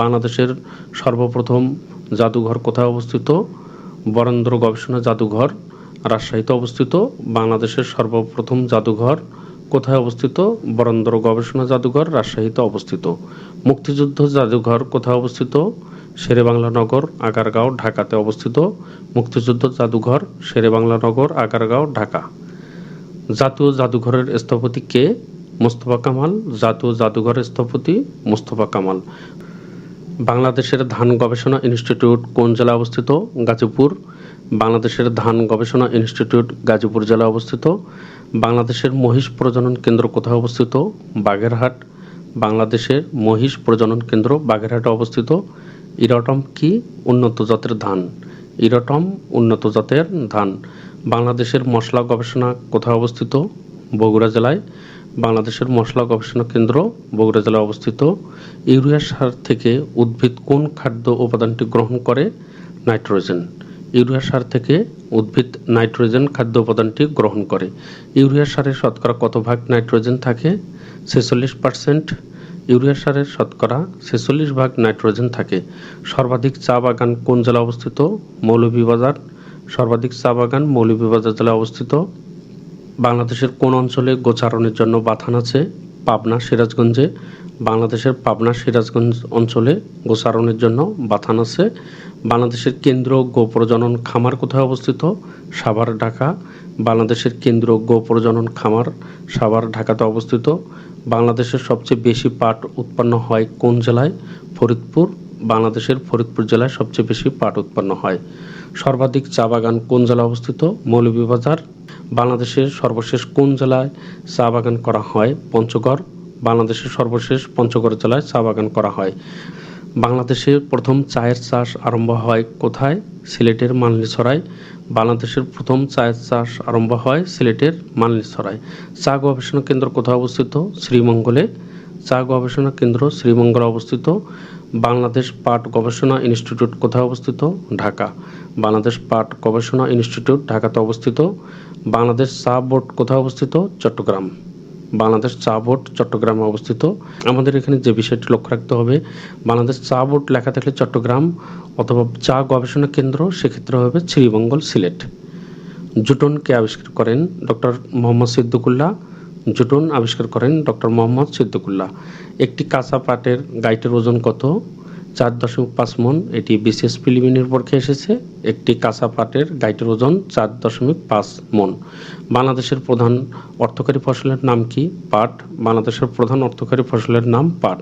বাংলাদেশের সর্বপ্রথম জাদুঘর কোথায় অবস্থিত? বরেন্দ্র গবেষণা জাদুঘর, রাজশাহীতে অবস্থিত। বাংলাদেশের সর্বপ্রথম জাদুঘর কোথায় অবস্থিত? বরেন্দ্র গবেষণা জাদুঘর, রাজশাহীতে অবস্থিত। মুক্তিযুদ্ধ জাদুঘর কোথায় অবস্থিত? শেরেবাংলা নগর আগারগাঁও, ঢাকাতে অবস্থিত। মুক্তিযুদ্ধ জাদুঘর শেরেবাংলা নগর আগারগাঁও, ঢাকা। জাতীয় জাদুঘরের স্থপতি কে? মোস্তফা কামাল। জাতীয় জাদুঘরের স্থপতি মোস্তফা কামাল। বাংলাদেশের ধান গবেষণা ইনস্টিটিউট কোন জেলায় অবস্থিত? গাজীপুর। বাংলাদেশের ধান গবেষণা ইনস্টিটিউট গাজীপুর জেলায় অবস্থিত। বাংলাদেশের মহিষ প্রজনন কেন্দ্র কোথায় অবস্থিত? বাগেরহাট। বাংলাদেশের মহিষ প্রজনন কেন্দ্র বাগেরহাটে অবস্থিত। ইরটম কি উন্নত জাতের ধান? ইরটম উন্নত জাতের ধান। বাংলাদেশের মশলা গবেষণা কোথায় অবস্থিত? বগুড়া জেলায়। বাংলাদেশের মশলা গবেষণা কেন্দ্র বগুড়া জেলায় অবস্থিত। ইউরিয়া সার থেকে উদ্ভিদ কোন খাদ্য উপাদানটি গ্রহণ করে? নাইট্রোজেন। ইউরিয়া সার থেকে উদ্ভিদ নাইট্রোজেন খাদ্য উপাদানটি গ্রহণ করে। ইউরিয়া সারে শতকরা কত ভাগ নাইট্রোজেন থাকে? ছেচল্লিশ পার্সেন্ট। ইউরিয়া সারের শতকরা ছেচল্লিশ ভাগ নাইট্রোজেন থাকে। সর্বাধিক চা বাগান কোন জেলায় অবস্থিত? মৌলভীবাজার। সর্বাধিক চা বাগান মৌলভীবাজার জেলায় অবস্থিত। বাংলাদেশের কোন অঞ্চলে গোচারণের জন্য বাথান আছে? পাবনা, সিরাজগঞ্জে। বাংলাদেশের পাবনা, সিরাজগঞ্জ অঞ্চলে গোচারণের জন্য বাথান আছে। বাংলাদেশের কেন্দ্র গো প্রজনন খামার কোথায় অবস্থিত? সাভার, ঢাকা। বাংলাদেশের কেন্দ্র গো প্রজনন খামার সাভার, ঢাকাতে অবস্থিত। বাংলাদেশের সবচেয়ে বেশি পাট উৎপন্ন হয় কোন জেলায়? ফরিদপুর। বাংলাদেশের ফরিদপুর জেলায় সবচেয়ে বেশি পাট উৎপন্ন হয়। সর্বাধিক চা বাগান কোন জেলায় অবস্থিত? মৌলভীবাজার বাংলাদেশের সর্বশেষ কোন জেলায় চা বাগান করা হয়? পঞ্চগড়। বাংলাদেশের সর্বশেষ পঞ্চগড় জেলায় চা বাগান করা হয়। বাংলাদেশে প্রথম চায়ের চাষ আরম্ভ হয় কোথায়? সিলেটের মানলিছড়ায় বাংলাদেশের প্রথম চায়ের চাষ আরম্ভ হয় সিলেটের মানলিছড়ায় চা গবেষণা কেন্দ্র কোথায় অবস্থিত? শ্রীমঙ্গলে। চা গবেষণা কেন্দ্র শ্রীমঙ্গলে অবস্থিত। বাংলাদেশ পাট গবেষণা ইনস্টিটিউট কোথায় অবস্থিত? ঢাকা। বাংলাদেশ পাট গবেষণা ইনস্টিটিউট ঢাকাতে অবস্থিত। বাংলাদেশ চা বোর্ড কোথায় অবস্থিত? চট্টগ্রাম। বাংলাদেশ চা বোর্ড চট্টগ্রামে অবস্থিত। আমাদের এখানে যে বিষয়টি লক্ষ্য রাখতে হবে, বাংলাদেশ চা বোর্ড লেখা থাকলে চট্টগ্রাম অথবা চা গবেষণা কেন্দ্র সেক্ষেত্রে হবে শ্রীমঙ্গল সিলেট। জুটনকে আবিষ্কার করেন ডক্টর মোহাম্মদ সিদ্দিকুল্লাহ। জুটন আবিষ্কার করেন ডক্টর মোহাম্মদ সিদ্দিকুল্লাহ। একটি কাঁচা পাটের গাইটের ওজন কত? চার দশমিক পাঁচ মন, এটি বিশেষ ফিলিমিনের পক্ষে এসেছে। একটি কাঁচা পাটের গাইটের ওজন চার দশমিক পাঁচ মন। বাংলাদেশের প্রধান অর্থকারী ফসলের নাম কি? পাট। বাংলাদেশের প্রধান অর্থকারী ফসলের নাম পাট।